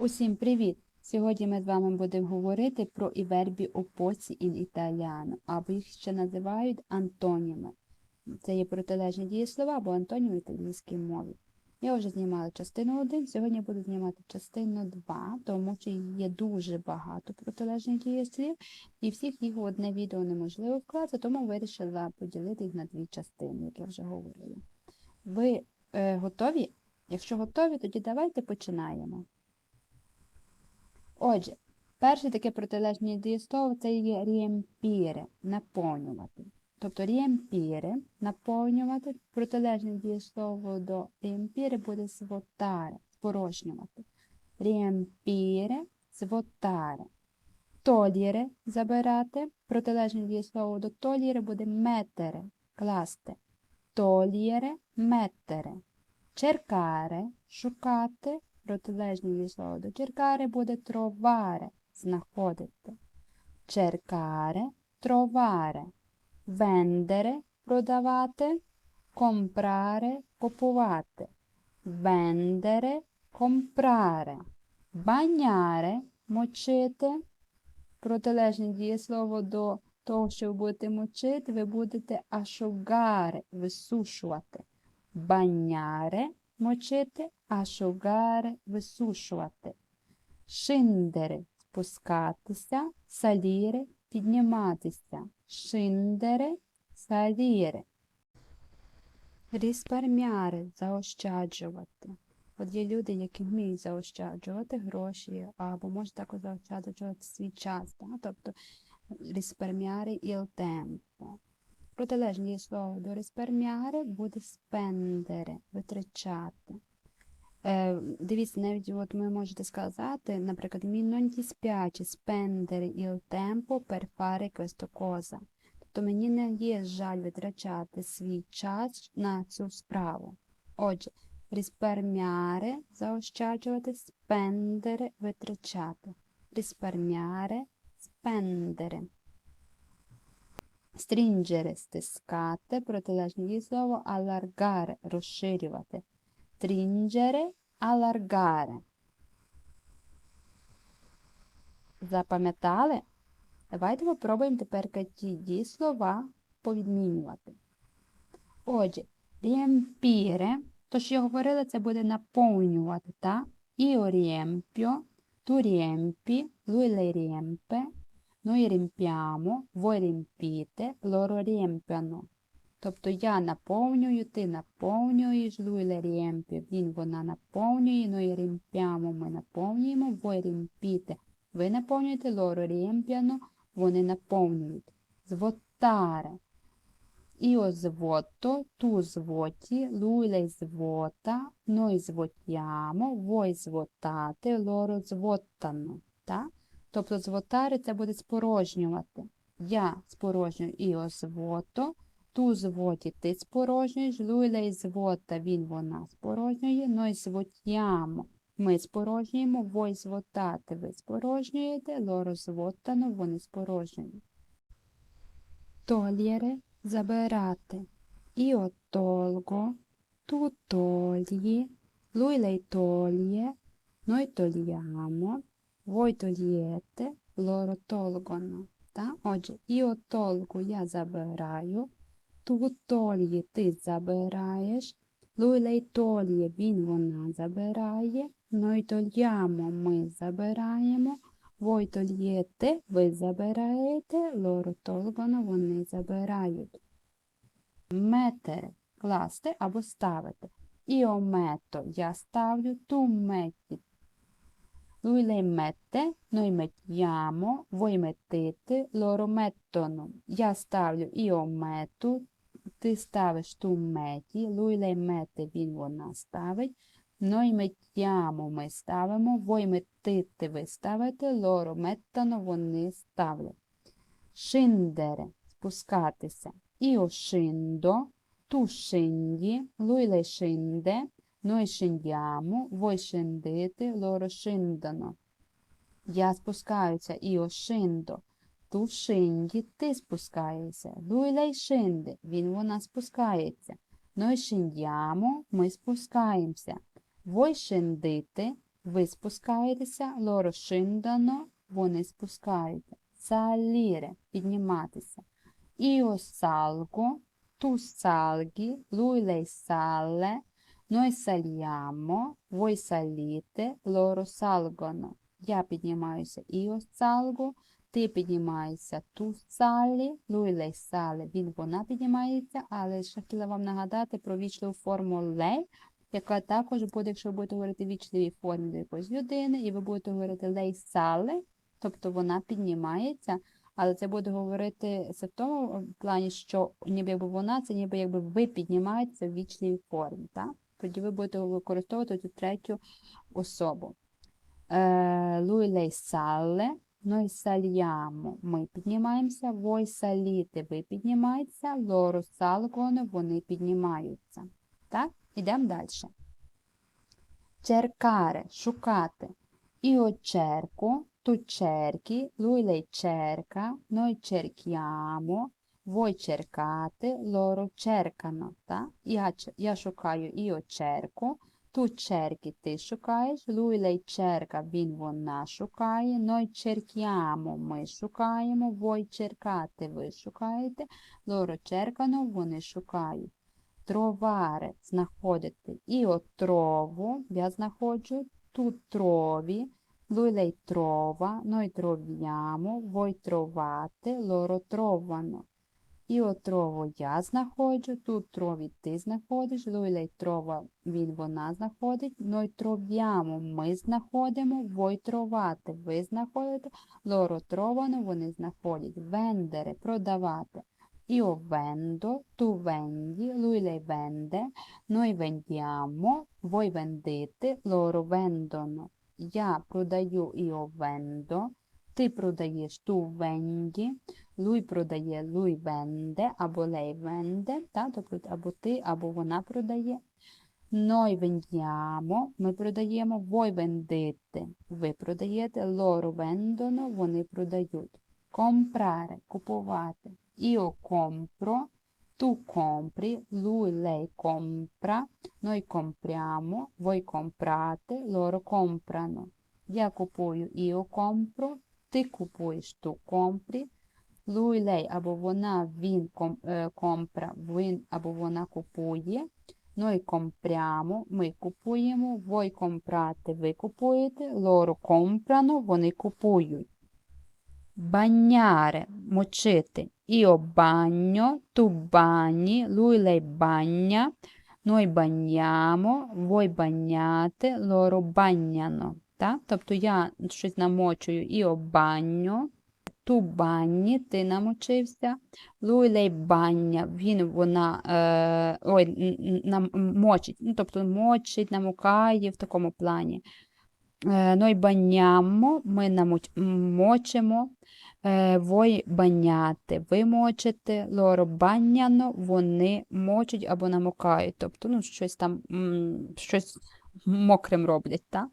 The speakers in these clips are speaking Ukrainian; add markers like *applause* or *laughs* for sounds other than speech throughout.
Усім привіт! Сьогодні ми з вами будемо говорити про і опоці in italiano, або їх ще називають антоніми. Це є протилежні дієслова або антоніми в італійській мові. Я вже знімала частину 1, сьогодні буду знімати частину 2, тому що є дуже багато протилежних дієслів, і всіх їх в одне відео неможливо вкласти, тому вирішила поділити їх на дві частини, як я вже говорила. Ви е, готові? Якщо готові, тоді давайте починаємо. Отже, перше таке протилежне дієслово це є ріємпіре, наповнювати. Тобто ріємпіре, наповнювати, протилежне дієслово до ріємпіре буде свотаре, спорожнювати. Ріємпіре, свотаре. Толіре забирати, протилежне дієслово до толіре буде метере, класти. Толіре, метере. Черкаре, шукати, протилежне дієслово до черкаре буде троваре, знаходити. Черкаре, троваре. Вендере продавати, компраре купувати. Вендере, компраре. Баняре мочити. Протилежне дієслово до того, що ви будете мочити, ви будете ашугаре, висушувати. Баняре мочити, ашугаре висушувати. Шиндере спускатися, саліре підніматися. Шиндере, саліре. Ріспармяре заощаджувати. От є люди, які вміють заощаджувати гроші, або можуть також заощаджувати свій час. Да? Тобто ріспермяре il tempo. Протилежне слово до ріспермяре буде спендере, витрачати. Е, дивіться, навіть от ви можете сказати, наприклад, «Mi non ti spiace spendere il tempo per fare questo cosa». Тобто мені не є жаль витрачати свій час на цю справу. Отже, risparmiare – заощаджувати, spendere – витрачати. Risparmiare – spendere. Stringere – стискати, протилежне дієслово allargare – розширювати. Stringere – allargare. Запам'ятали? Давайте попробуємо тепер ті дієслова повідмінювати. Отже, riempire, то що я говорила, це буде наповнювати, так? Io riempio, tu Тобто я наповнюю, ти наповнюєш, riempie, він, вона наповнює, noi riempiamo, ми наповнюємо, riempite, ви наповнюєте, riempiano, вони наповнюють. Svuoti, lui lei svuota, noi svuotiamo, voi svuotate, loro svuotano. Так? Тобто звотари це буде спорожнювати. Я спорожнюю io svuoto, tu svuoti, ти спорожнюєш, lei svuota, він, вона спорожнює, noi svuotiamo, ми спорожнюємо, voi svuotate, ви спорожнюєте, loro svuotano, вони спорожнюють. Togliere забирати. Io tolgo, tu togli, lui lei toglie, noi togliamo, voi togliete, loro tolgono. Так? Отже, io tolgo, я забираю, togli, ти забираєш, lei він, вона забирає, togliamo, ми забираємо, togliete, ви забираєте, tolgono, вони забирають. Метере – класти або ставити. Metto – я ставлю, tu Lui lei mette, noi mettiamo, voi mettete, loro mettono. Я ставлю, io metto, ти ставиш, tu metti, lui lei mette, він, вона ставить. Noi mettiamo, ми ставимо, voi mettete, ви ставите, loro mettano, вони ставлять. Scendere – спускатися. Io scendo, tu scendi, lui lei scende, scendete, loro scendono. Я спускаюся, scendo. Tu scendi, ти спускаєшся. Lei scende, він вона спускається. Scendiamo, ми спускаємося. Scendete, ви спускаєтеся, scendono, вони спускаються. Salire – підніматися. Tu salgi, lui lei sale, noi saliamo, voi salite, loro salgono. Я піднімаюся, io salgo, ти піднімаєшся, tu sali, lui lei sale, він, вона піднімається, але ще хотіла вам нагадати про вічливу форму lei, яка також буде, якщо ви будете говорити вічливій формі до якоїсь людини, і ви будете говорити lei sale, тобто вона піднімається, але це буде говорити це в тому плані, що ніби якби вона, це ніби якби ви піднімаєтеся в вічливій формі. Так? Тоді ви будете використовувати цю третю особу. Е, Lui lei sale, noi saliamo, ми піднімаємося, voi salite, ви піднімаєтеся, loro salgono, вони піднімаються. Так? Ідемо далі. Cercare, шукати. Io cerco, tu cerchi, lui lei cerca, noi cerchiamo, voi cercate, loro cercano. Так? Я, я шукаю, io cerco, tu cerchi, ти шукаєш, lui lei cerca, він, вона шукає, noi cerchiamo, ми шукаємо, voi cercate, ви шукаєте, loro cercano, вони шукають. Trovare – знаходити. Io trovo, я знаходжу, tu trovi, lui lei trova, noi troviamo, voi trovate, loro trovano. Io trovo, я знаходжу, tu trovi, ти знаходиш, lei trova, він, вона знаходить, noi troviamo, ми знаходимо, voi trovate, ви знаходите, loro trovano, вони знаходять. Vendere – продавати. Io vendo, tu vendi, lui lei vende, noi vendiamo, voi vendete, loro vendono. Я продаю, io vendo, ти продаєш, tu vendi, lui продає, lui vende, або lei vende, та, тобто або ти, або вона продає. Noi vendiamo, ми продаємо, voi vendete, ви продаєте, loro vendono, вони продають. Comprare – купувати. Io compro, tu compri, lui, lei compra, noi compriamo, voi comprate, loro comprano. Я купую, io compro, ти купуєш, tu compri, lui, lei або вона, він ком, е, compra, він або вона купує, noi compriamo, ми купуємо, voi comprate, ви купуєте, loro comprano, вони купують. Bagnare – мочити. Io bagno, tu bagni, lui lei bagna, noi bagniamo, voi bagnate, loro bagnano. Так? Тобто я щось намочую io bagno, tu bagni, ти намочився, lui lei він, вона, е, ой, н- н- нам, мочить, ну, тобто мочить, намокає в такому плані. Е, Noi bagniamo, ми намоч- мочимо, Е, Voi баняти, ви мочите, лоро баняно, вони мочать або намокають, тобто ну, щось там щось мокрим роблять. так?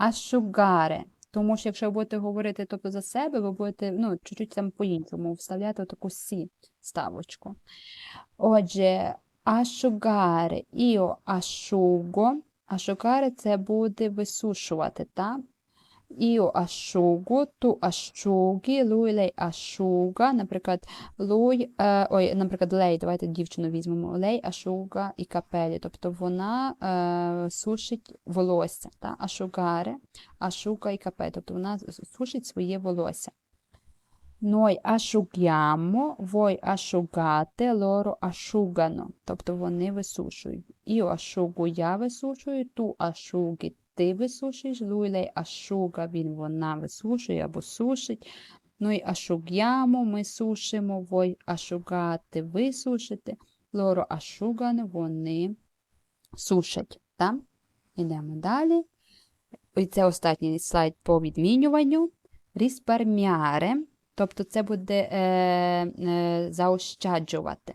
Ашугаре, тому що якщо ви будете говорити тобто, за себе, ви будете ну, чуть-чуть там по-іншому вставляти таку сі ставочку. Отже, ашугаре, іо ашуго, ашугаре це буде висушувати, так? Io asciugo, tu asciughi, lui, lei asciuga, наприклад, lui, е, ой, наприклад, lei, давайте дівчину візьмемо, lei asciuga i capelli, тобто вона е, сушить волосся, та? asciugare, asciuga i capelli, тобто вона сушить своє волосся. Noi asciughiamo, voi asciugate, loro asciugano, тобто вони висушують. Io asciugo, я висушую, tu asciughi, ти висушуєш, lui lei він, вона висушує або сушить. Noi asciughiamo, ми сушимо, voi asciugate, ви сушите, loro вони сушать. Так? Ідемо далі. І це останній слайд по відмінюванню. Risparmiare, тобто це буде е, е, заощаджувати.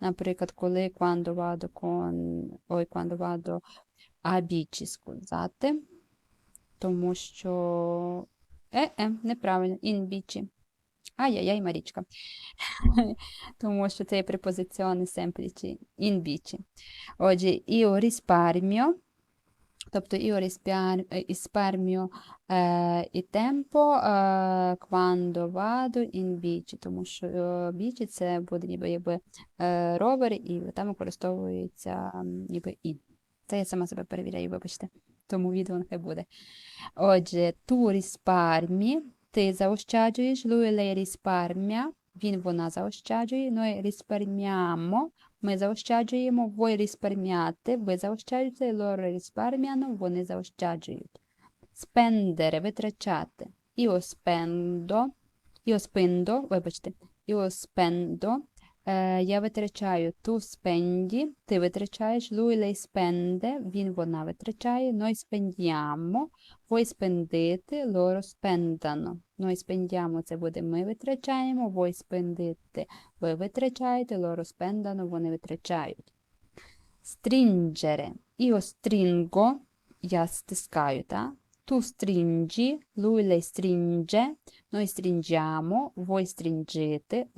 Наприклад, коли quando vado con, ой, quando vado a bici, scusate, тому що, е, е, неправильно, in bici. Ай-яй-яй, Марічка. *laughs* Тому що це є препозиціони семплічі, in bici. Отже, io risparmio, тобто rispar- е, risparmio е, і темпо е, quando vado in тому що bici це буде ніби якби ровер, і там використовується ніби in. Це я сама себе перевіряю, вибачте. Тому відео нехай буде. Отже, tu risparmi, ти заощаджуєш, lui lei він, вона заощаджує, noi risparmiamo, ми заощаджуємо, risparmiate, ви заощаджуєте, risparmiano, вони заощаджують. Spendere, витрачати. Io spendo, вибачте, spendo, е, я витрачаю, tu spendi, ти витрачаєш, lei spende, він, вона витрачає, noi spendiamo, voi spendete, loro spendano. Noi spendiamo, це буде ми витрачаємо, voi spendete, ви витрачаєте, loro spendano, вони витрачають. Stringere. Io stringo, я стискаю, так? Tu stringi, lui lei stringe, noi stringiamo, voi stringete,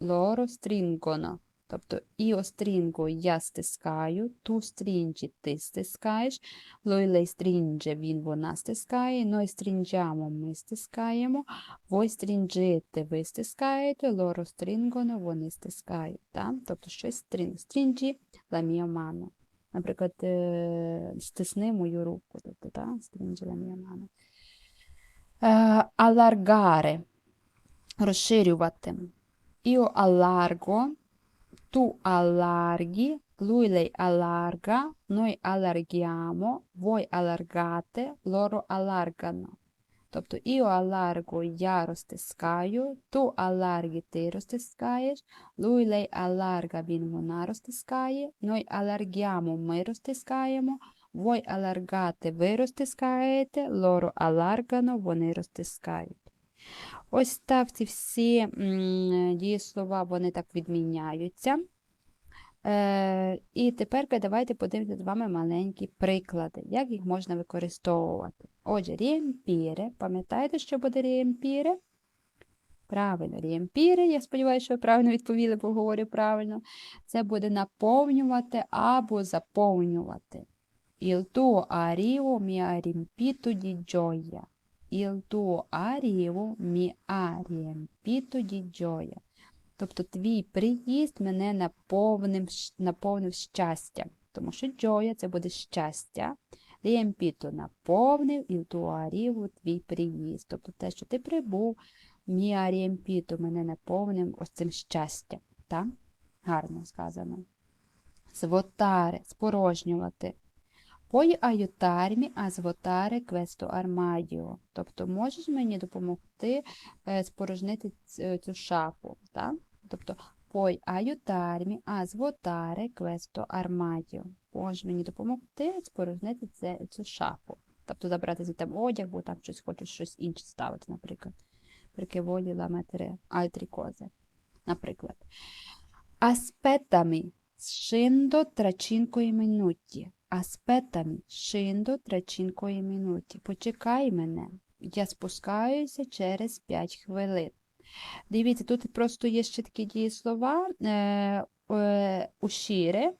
loro stringono. Тобто io stringo, я стискаю, tu stringi, ти стискаєш, lui lei він, вона стискає, noi stringiamo, ми стискаємо, voi stringete, ви стискаєте, loro stringono, вони стискають. Так? Тобто щось стрін. La mia mano. Наприклад, е, стисни мою руку. Тобто, так? La mia mano. Е, Allargare. Розширювати. Io allargo, tu allarghi, lui lei allarga, noi allarghiamo, voi allargate, loro allargano. Тобто io allargo, я розтискаю, tu allarghi, ти розтискаєш, lui lei allarga, він вона розтискає, noi allarghiamo, ми розтискаємо, voi allargate, ви розтискаєте, loro allargano, вони розтискають. Ось так ці всі дієслова вони так відміняються. Е, і тепер давайте подивимося з вами маленькі приклади, як їх можна використовувати. Отже, riempire. Пам'ятаєте, що буде riempire? Правильно, riempire. Я сподіваюся, що ви правильно відповіли, бо говорю правильно. Це буде наповнювати або заповнювати. Il tuo arrivo mi arrivo mi ha riempito di gioia. Тобто твій приїзд мене наповнив, наповнив щастям. Тому що joia – це буде щастя. Riempito – наповнив, il tuo arrivo – твій приїзд. Тобто те, що ти прибув, mi ha riempito – мене наповнив ось цим щастям. Так? Гарно сказано. Свотаре – спорожнювати. Puoi aiutarmi a svuotare questo armadio. Тобто, можеш мені допомогти е, спорожнити цю шафу. Так? Тобто, puoi aiutarmi a svuotare questo armadio. Можеш мені допомогти спорожнити цю шафу. Тобто забрати звідти одяг, бо там щось хочеш щось інше ставити, наприклад. La mettere altre cose. Наприклад. Aspettami, scendo tra 5 minuti. Scendo tra 5 minuti. Почекай мене. Я спускаюся через 5 хвилин. Дивіться, тут просто є ще такі дієслова е, е, uscire,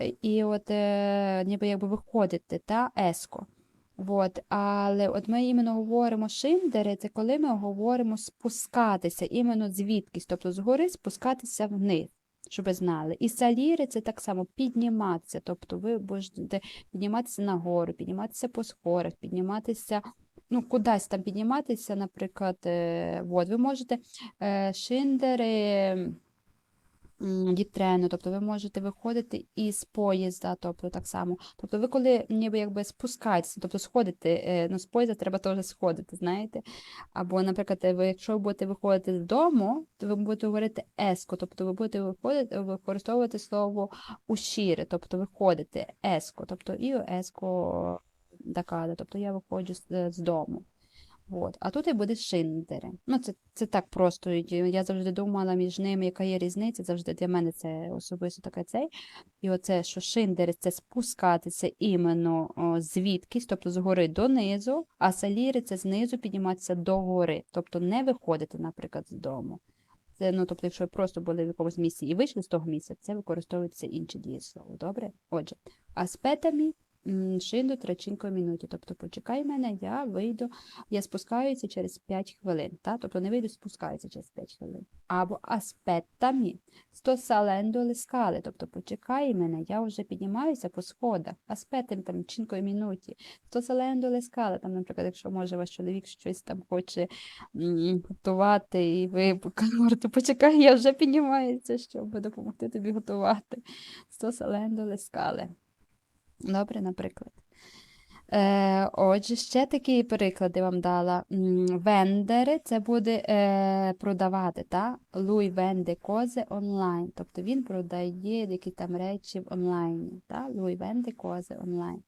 е, і от е, ніби якби виходити, та еско. От, але от ми іменно говоримо шиндери, це коли ми говоримо спускатися, іменно звідкись, тобто згори спускатися вниз, щоб ви знали. І саліри це так само підніматися, тобто ви будете підніматися нагору, підніматися по схорах, підніматися, ну, кудись там підніматися, наприклад, е, от, ви можете е, шиндери. М, Дітрену, тобто ви можете виходити із поїзда, тобто так само. Тобто ви коли ніби якби спускаєтеся, тобто сходите, е, ну з поїзда треба теж сходити, знаєте. Або, наприклад, ви, якщо ви будете виходити з дому, то ви будете говорити еско, тобто ви будете виходити, використовувати слово ушіри, тобто виходити еско, тобто і еско дакада, тобто я виходжу з, з дому. От. А тут і буде шиндери. Ну, це, це так просто. Я завжди думала між ними, яка є різниця. Завжди для мене це особисто таке цей. І оце, що шиндери це спускатися іменно звідкись, тобто згори донизу, а саліри це знизу підніматися догори, тобто не виходити, наприклад, з дому. Це, ну, тобто, якщо ви просто були в якомусь місці і вийшли з того місця, це використовується інше дієслово. Добре? Отже, аспетамі шинду трачинко мінуті. Тобто, почекай мене, я вийду, я спускаюся через 5 хвилин. Та? Тобто не вийду, спускаюся через 5 хвилин. Або аспеттамі, сто салендо лескали. Тобто, почекай мене, я вже піднімаюся по сходах. Аспетам там чинко мінуті. Сто салендо лескали. Там, наприклад, якщо може ваш чоловік щось там хоче готувати, і ви говорите, почекай, я вже піднімаюся, щоб допомогти тобі готувати. Сто салендо лескали. Добре, наприклад. Е, отже, ще такі приклади вам дала. Вендери це буде е, продавати, та? Луй венде кози онлайн. Тобто він продає які там речі в онлайні. Та? Луй венде кози онлайн.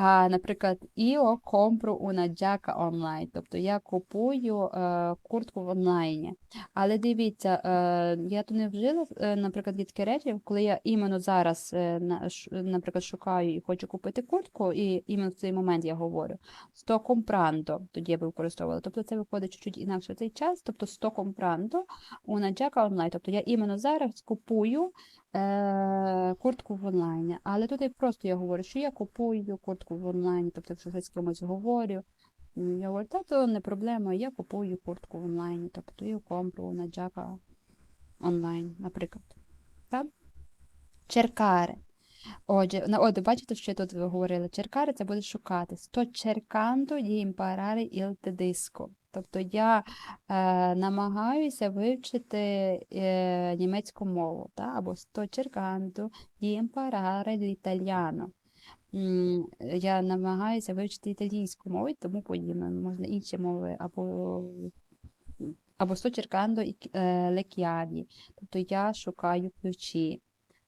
А, наприклад, Іо компру una giacca онлайн. Тобто я купую е, куртку в онлайні. Але дивіться, е, я тут не вжила, е, наприклад, є речі, коли я іменно зараз, е, на, ш- наприклад, шукаю і хочу купити куртку, і іменно в цей момент я говорю «sto comprando», тоді я би використовувала. Тобто це виходить чуть-чуть інакше в цей час, тобто «sto comprando una giacca онлайн». Тобто я іменно зараз купую е, куртку в онлайні. Але тут я просто я говорю, що я купую куртку в онлайні, тобто якщо я з кимось говорю, я говорю, та то не проблема, я купую куртку в онлайні, тобто я компру на джака онлайн, наприклад. Так? Черкари. Отже, от, бачите, що я тут ви говорили? Черкари це буде шукати. Sto cercando di imparare il tedesco. Тобто я е, намагаюся вивчити е, німецьку мову, та? або sto cercando di imparare l'italiano. Я намагаюся вивчити італійську мову тому подібне. Можна інші мови, або, або sto cercando le chiavi. Тобто я шукаю ключі.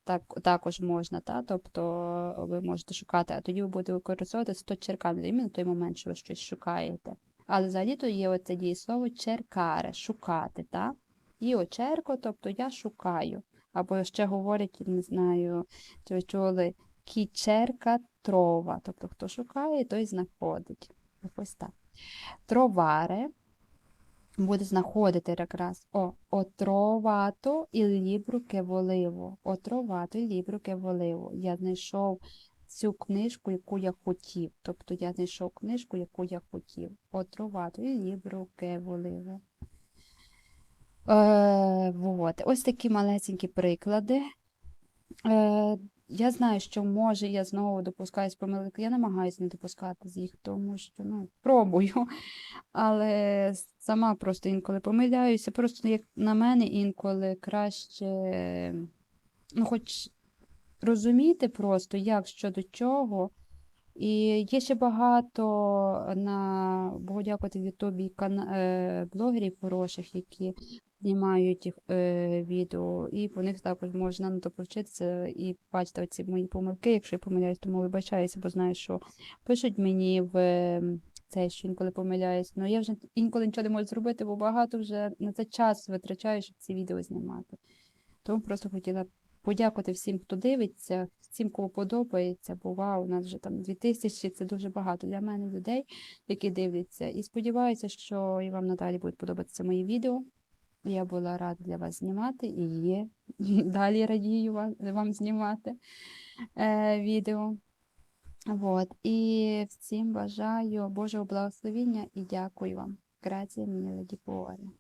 Так, також можна, та? тобто ви можете шукати, а тоді ви будете використовувати сто черкан, іменно в той момент, що ви щось шукаєте. Але взагалі то є оце дієслово черкаре, шукати, та? І очерко, тобто я шукаю. Або ще говорять, не знаю, чи ви чули, кічерка трова. Тобто хто шукає, той знаходить. Ось так. Троваре буде знаходити якраз о, отровато і che volevo. Отровато і che volevo. Я знайшов цю книжку, яку я хотів. Тобто я знайшов книжку, яку я хотів. Отровато і libro che volevo. Е, вот. Ось такі малесенькі приклади. Е, я знаю, що може я знову допускаюсь помилок. Я намагаюся не допускати з їх, тому що ну, пробую. Але сама просто інколи помиляюся. Просто як на мене інколи краще, ну, хоч розуміти просто, як що до чого. І є ще багато на Богу дякувати в Ютубі е, блогерів хороших, які знімають е, відео, і по них також можна ну, то повчитися і бачити ці мої помилки, якщо я помиляюсь, тому вибачаюся, бо знаю, що пишуть мені в це, що інколи помиляюсь. Ну я вже інколи нічого не можу зробити, бо багато вже на це час витрачаю, щоб ці відео знімати. Тому просто хотіла подякувати всім, хто дивиться, всім, кого подобається, бо вау, у нас вже там 2000, це дуже багато для мене людей, які дивляться. І сподіваюся, що і вам надалі будуть подобатися мої відео. Я була рада для вас знімати і є. *laughs* Далі радію вам, вам знімати е, відео. Вот. І всім бажаю Божого благословіння і дякую вам. Грація мені, Ді Буоре.